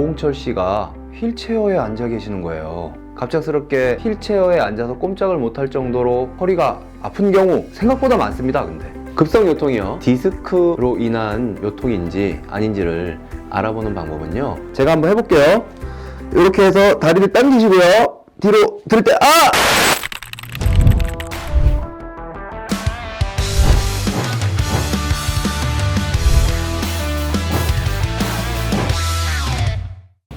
노홍철 씨가 휠체어에 앉아 계시는 거예요. 갑작스럽게 휠체어에 앉아서 꼼짝을 못할 정도로 허리가 아픈 경우 생각보다 많습니다. 근데 급성 요통이요. 디스크로 인한 요통인지 아닌지를 알아보는 방법은요. 제가 한번 해볼게요. 이렇게 해서 다리를 당기시고요. 뒤로 들을 때 아!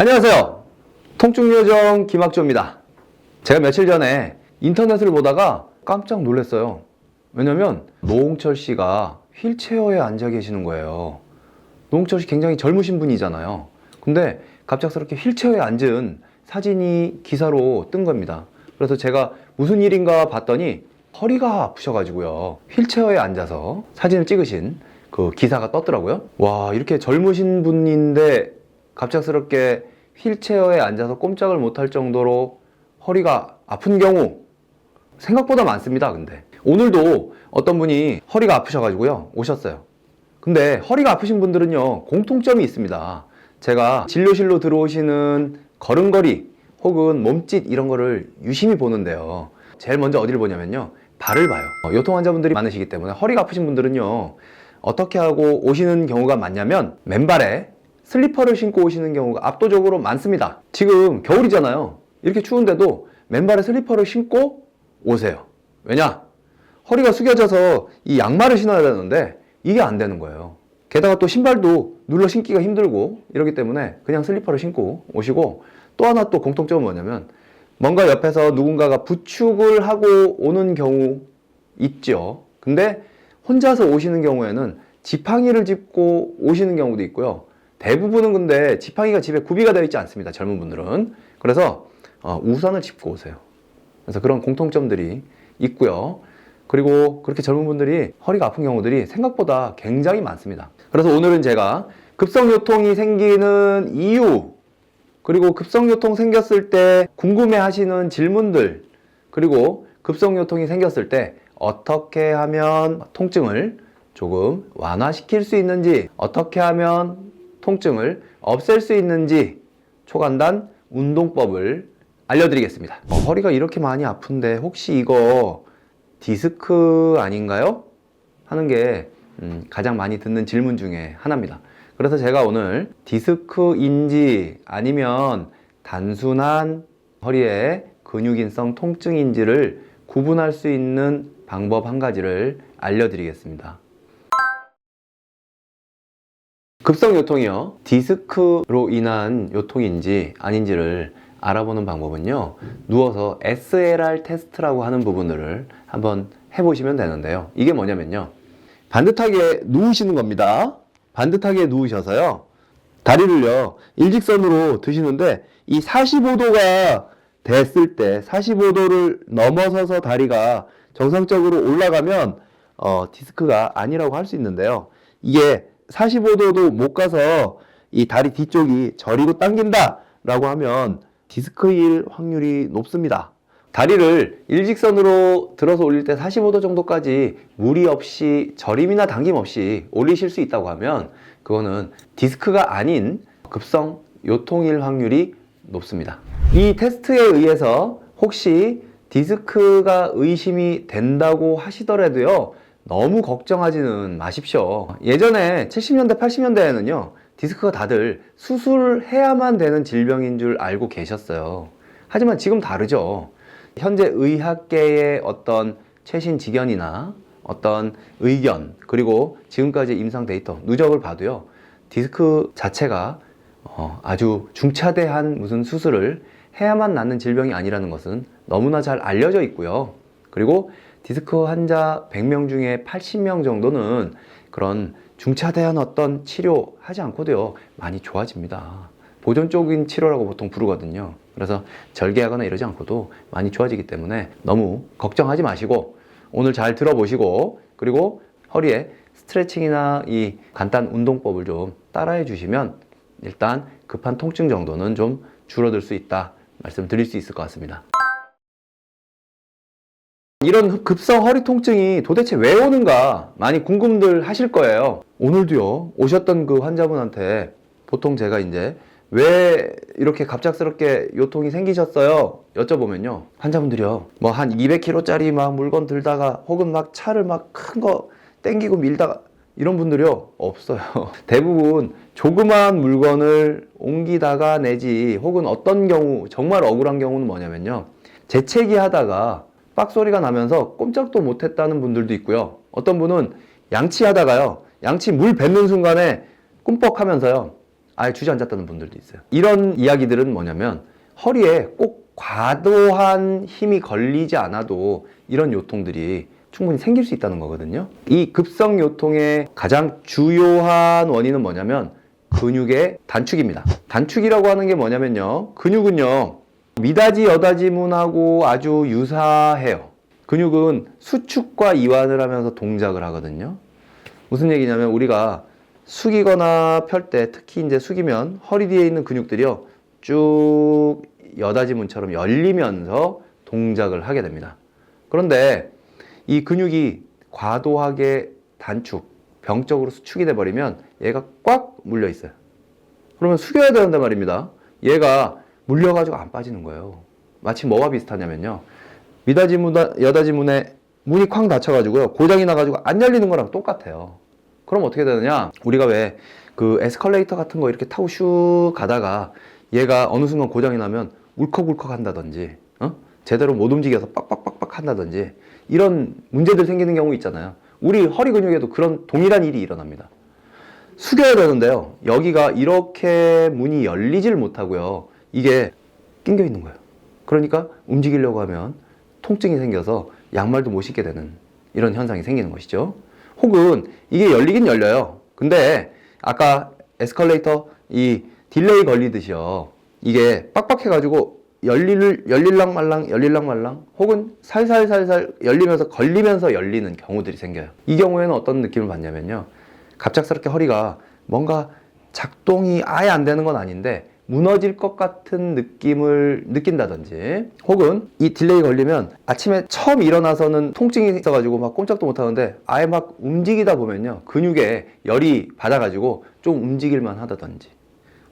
안녕하세요. 통증요정 김학조입니다. 제가 며칠 전에 인터넷을 보다가 깜짝 놀랐어요. 왜냐면 노홍철 씨가 휠체어에 앉아 계시는 거예요. 노홍철 씨 굉장히 젊으신 분이잖아요. 근데 갑작스럽게 휠체어에 앉은 사진이 기사로 뜬 겁니다. 그래서 제가 무슨 일인가 봤더니 허리가 아프셔가지고요. 휠체어에 앉아서 사진을 찍으신 그 기사가 떴더라고요. 와, 이렇게 젊으신 분인데 갑작스럽게 휠체어에 앉아서 꼼짝을 못할 정도로 허리가 아픈 경우 생각보다 많습니다. 근데 오늘도 어떤 분이 허리가 아프셔가지고요 오셨어요. 근데 허리가 아프신 분들은요 공통점이 있습니다. 제가 진료실로 들어오시는 걸음걸이 혹은 몸짓 이런 거를 유심히 보는데요. 제일 먼저 어디를 보냐면요 발을 봐요. 어, 요통 환자분들이 많으시기 때문에 허리가 아프신 분들은요 어떻게 하고 오시는 경우가 많냐면 맨발에 슬리퍼를 신고 오시는 경우가 압도적으로 많습니다. 지금 겨울이잖아요. 이렇게 추운데도 맨발에 슬리퍼를 신고 오세요. 왜냐? 허리가 숙여져서 이 양말을 신어야 되는데 이게 안 되는 거예요. 게다가 또 신발도 눌러 신기가 힘들고 이러기 때문에 그냥 슬리퍼를 신고 오시고 또 하나 또 공통점은 뭐냐면 뭔가 옆에서 누군가가 부축을 하고 오는 경우 있죠. 근데 혼자서 오시는 경우에는 지팡이를 짚고 오시는 경우도 있고요. 대부분은 근데 지팡이가 집에 구비가 되어 있지 않습니다. 젊은 분들은. 그래서 어, 우산을 짚고 오세요. 그래서 그런 공통점들이 있고요. 그리고 그렇게 젊은 분들이 허리가 아픈 경우들이 생각보다 굉장히 많습니다. 그래서 오늘은 제가 급성요통이 생기는 이유, 그리고 급성요통 생겼을 때 궁금해 하시는 질문들, 그리고 급성요통이 생겼을 때 어떻게 하면 통증을 조금 완화시킬 수 있는지, 어떻게 하면 통증을 없앨 수 있는지 초간단 운동법을 알려드리겠습니다. 어, 허리가 이렇게 많이 아픈데 혹시 이거 디스크 아닌가요? 하는 게 음, 가장 많이 듣는 질문 중에 하나입니다. 그래서 제가 오늘 디스크인지 아니면 단순한 허리의 근육인성 통증인지를 구분할 수 있는 방법 한 가지를 알려드리겠습니다. 급성 요통이요. 디스크로 인한 요통인지 아닌지를 알아보는 방법은요. 누워서 SLR 테스트라고 하는 부분을 한번 해보시면 되는데요. 이게 뭐냐면요. 반듯하게 누우시는 겁니다. 반듯하게 누우셔서요. 다리를요. 일직선으로 드시는데 이 45도가 됐을 때 45도를 넘어서서 다리가 정상적으로 올라가면 어, 디스크가 아니라고 할 수 있는데요. 이게 45도도 못 가서 이 다리 뒤쪽이 저리고 당긴다 라고 하면 디스크일 확률이 높습니다. 다리를 일직선으로 들어서 올릴 때 45도 정도까지 무리 없이 저림이나 당김 없이 올리실 수 있다고 하면 그거는 디스크가 아닌 급성 요통일 확률이 높습니다. 이 테스트에 의해서 혹시 디스크가 의심이 된다고 하시더라도요. 너무 걱정하지는 마십시오. 예전에 70년대, 80년대에는요, 디스크가 다들 수술해야만 되는 질병인 줄 알고 계셨어요. 하지만 지금 다르죠. 현재 의학계의 어떤 최신 지견이나 어떤 의견, 그리고 지금까지 임상 데이터, 누적을 봐도요, 디스크 자체가 어, 아주 중차대한 무슨 수술을 해야만 낫는 질병이 아니라는 것은 너무나 잘 알려져 있고요. 그리고 디스크 환자 100명 중에 80명 정도는 그런 중차대한 어떤 치료 하지 않고도요, 많이 좋아집니다. 보존적인 치료라고 보통 부르거든요. 그래서 절개하거나 이러지 않고도 많이 좋아지기 때문에 너무 걱정하지 마시고 오늘 잘 들어보시고 그리고 허리에 스트레칭이나 이 간단 운동법을 좀 따라해 주시면 일단 급한 통증 정도는 좀 줄어들 수 있다 말씀드릴 수 있을 것 같습니다. 이런 급성 허리 통증이 도대체 왜 오는가 많이 궁금들 하실 거예요. 오늘도요, 오셨던 그 환자분한테 보통 제가 이제 왜 이렇게 갑작스럽게 요통이 생기셨어요? 여쭤보면요. 환자분들이요. 뭐 한 200kg짜리 막 물건 들다가 혹은 막 차를 막 큰 거 땡기고 밀다가 이런 분들이요. 없어요. 대부분 조그마한 물건을 옮기다가 내지 혹은 어떤 경우 정말 억울한 경우는 뭐냐면요. 재채기 하다가 빡 소리가 나면서 꼼짝도 못했다는 분들도 있고요. 어떤 분은 양치하다가요. 양치 물 뱉는 순간에 꿈뻑하면서요. 아예 주저앉았다는 분들도 있어요. 이런 이야기들은 뭐냐면 허리에 꼭 과도한 힘이 걸리지 않아도 이런 요통들이 충분히 생길 수 있다는 거거든요. 이 급성 요통의 가장 주요한 원인은 뭐냐면 근육의 단축입니다. 단축이라고 하는 게 뭐냐면요. 근육은요. 미다지 여다지문하고 아주 유사해요. 근육은 수축과 이완을 하면서 동작을 하거든요. 무슨 얘기냐면 우리가 숙이거나 펼 때 특히 이제 숙이면 허리 뒤에 있는 근육들이요 쭉 여다지문처럼 열리면서 동작을 하게 됩니다. 그런데 이 근육이 과도하게 단축, 병적으로 수축이 돼 버리면 얘가 꽉 물려 있어요. 그러면 숙여야 된단 말입니다. 얘가 물려가지고 안 빠지는 거예요. 마치 뭐와 비슷하냐면요. 미다지문, 여다지문에 문이 쾅 닫혀가지고요. 고장이 나가지고 안 열리는 거랑 똑같아요. 그럼 어떻게 되느냐? 우리가 왜 그 에스컬레이터 같은 거 이렇게 타고 슉 가다가 얘가 어느 순간 고장이 나면 울컥울컥 한다든지, 어? 제대로 못 움직여서 빡빡빡빡 한다든지 이런 문제들 생기는 경우 있잖아요. 우리 허리 근육에도 그런 동일한 일이 일어납니다. 숙여야 되는데요. 여기가 이렇게 문이 열리질 못하고요. 이게 낑겨 있는 거예요. 그러니까 움직이려고 하면 통증이 생겨서 양말도 못 신게 되는 이런 현상이 생기는 것이죠. 혹은 이게 열리긴 열려요. 근데 아까 에스컬레이터 이 딜레이 걸리듯이요. 이게 빡빡해가지고 열릴, 열릴랑 말랑, 열릴랑 말랑, 혹은 살살살살 열리면서 걸리면서 열리는 경우들이 생겨요. 이 경우에는 어떤 느낌을 받냐면요. 갑작스럽게 허리가 뭔가 작동이 아예 안 되는 건 아닌데 무너질 것 같은 느낌을 느낀다든지 혹은 이 딜레이 걸리면 아침에 처음 일어나서는 통증이 있어가지고 막 꼼짝도 못 하는데 아예 막 움직이다 보면요 근육에 열이 받아가지고 좀 움직일만 하다든지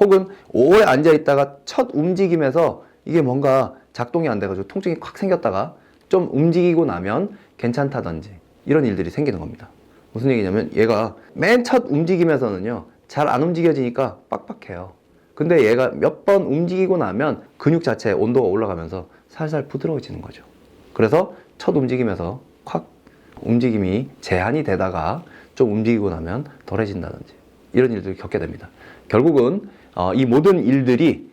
혹은 오래 앉아 있다가 첫 움직임에서 이게 뭔가 작동이 안 돼가지고 통증이 확 생겼다가 좀 움직이고 나면 괜찮다든지 이런 일들이 생기는 겁니다. 무슨 얘기냐면 얘가 맨 첫 움직임에서는요 잘 안 움직여지니까 빡빡해요. 근데 얘가 몇 번 움직이고 나면 근육 자체의 온도가 올라가면서 살살 부드러워지는 거죠. 그래서 첫 움직임에서 확 움직임이 제한이 되다가 좀 움직이고 나면 덜해진다든지 이런 일들을 겪게 됩니다. 결국은 어, 이 모든 일들이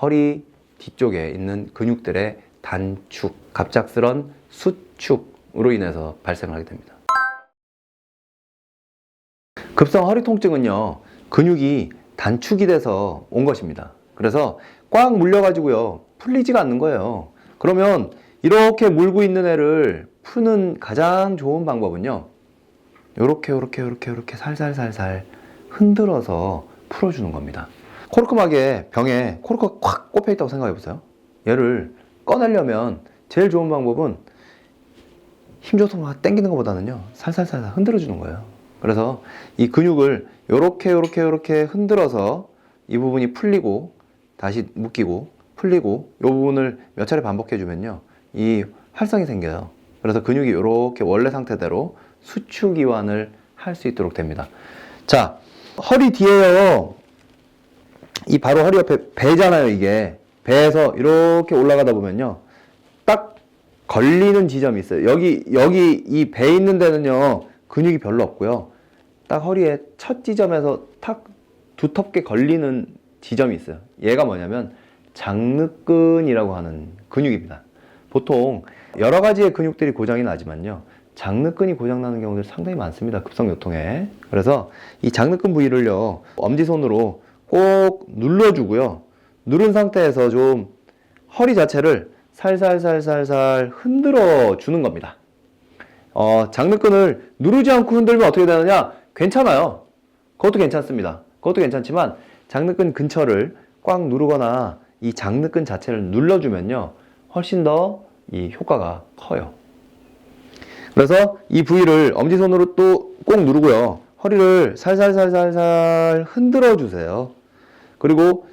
허리 뒤쪽에 있는 근육들의 단축, 갑작스런 수축으로 인해서 발생을 하게 됩니다. 급성 허리 통증은요, 근육이 단축이 돼서 온 것입니다. 그래서 꽉 물려가지고요, 풀리지가 않는 거예요. 그러면 이렇게 물고 있는 애를 푸는 가장 좋은 방법은요, 요렇게, 요렇게, 요렇게, 요렇게 살살살살 흔들어서 풀어주는 겁니다. 코르크막에 병에 코르크가 콱 꼽혀 있다고 생각해 보세요. 얘를 꺼내려면 제일 좋은 방법은 힘줘서 막 당기는 것보다는요, 살살살 흔들어 주는 거예요. 그래서 이 근육을 요렇게 요렇게 요렇게 흔들어서 이 부분이 풀리고 다시 묶이고 풀리고 이 부분을 몇 차례 반복해 주면요 이 활성이 생겨요. 그래서 근육이 요렇게 원래 상태대로 수축 이완을 할 수 있도록 됩니다. 자 허리 뒤에요. 이 바로 허리 옆에 배잖아요 이게. 배에서 이렇게 올라가다 보면요 딱 걸리는 지점이 있어요. 여기 여기 이 배 있는 데는요 근육이 별로 없고요 딱 허리에 첫 지점에서 탁 두텁게 걸리는 지점이 있어요. 얘가 뭐냐면 장늑근이라고 하는 근육입니다. 보통 여러 가지의 근육들이 고장이 나지만요. 장늑근이 고장나는 경우들 상당히 많습니다. 급성요통에. 그래서 이 장늑근 부위를요. 엄지손으로 꼭 눌러주고요. 누른 상태에서 좀 허리 자체를 살살살살살 흔들어 주는 겁니다. 어, 장늑근을 누르지 않고 흔들면 어떻게 되느냐? 괜찮아요. 그것도 괜찮습니다. 그것도 괜찮지만 장늑근 근처를 꽉 누르거나 이 장늑근 자체를 눌러주면요. 훨씬 더 이 효과가 커요. 그래서 이 부위를 엄지손으로 또 꼭 누르고요. 허리를 살살살살살 흔들어 주세요. 그리고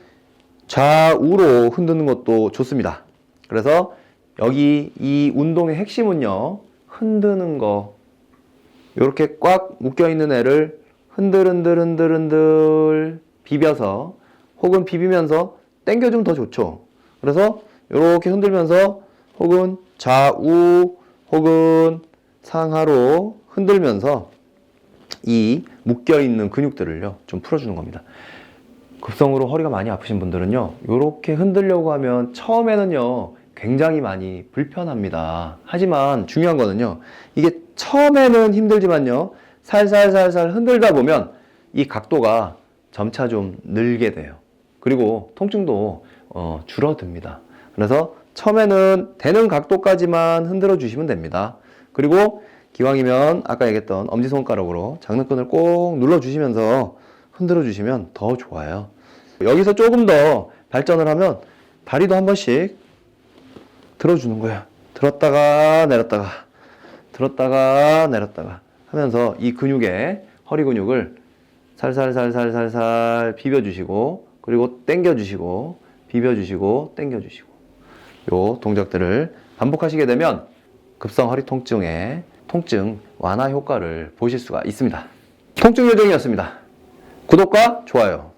좌우로 흔드는 것도 좋습니다. 그래서 여기 이 운동의 핵심은요, 흔드는 거. 이렇게 꽉 묶여 있는 애를 흔들흔들 흔들흔들 비벼서 혹은 비비면서 당겨주면 더 좋죠. 그래서 이렇게 흔들면서 혹은 좌우 혹은 상하로 흔들면서 이 묶여 있는 근육들을요 좀 풀어주는 겁니다. 급성으로 허리가 많이 아프신 분들은요 이렇게 흔들려고 하면 처음에는요 굉장히 많이 불편합니다. 하지만 중요한 거는요 이게 처음에는 힘들지만요 살살살살 흔들다 보면 이 각도가 점차 좀 늘게 돼요. 그리고 통증도 어, 줄어듭니다. 그래서 처음에는 되는 각도까지만 흔들어 주시면 됩니다. 그리고 기왕이면 아까 얘기했던 엄지손가락으로 장난끈을 꼭 눌러 주시면서 흔들어 주시면 더 좋아요. 여기서 조금 더 발전을 하면 다리도 한 번씩 들어주는 거예요. 들었다가 내렸다가 들었다가 내렸다가 하면서 이 근육에 허리 근육을 살살살살살살 비벼주시고 그리고 당겨주시고 비벼주시고 당겨주시고 요 동작들을 반복하시게 되면 급성 허리 통증의 통증 완화 효과를 보실 수가 있습니다. 통증 요정이었습니다. 구독과 좋아요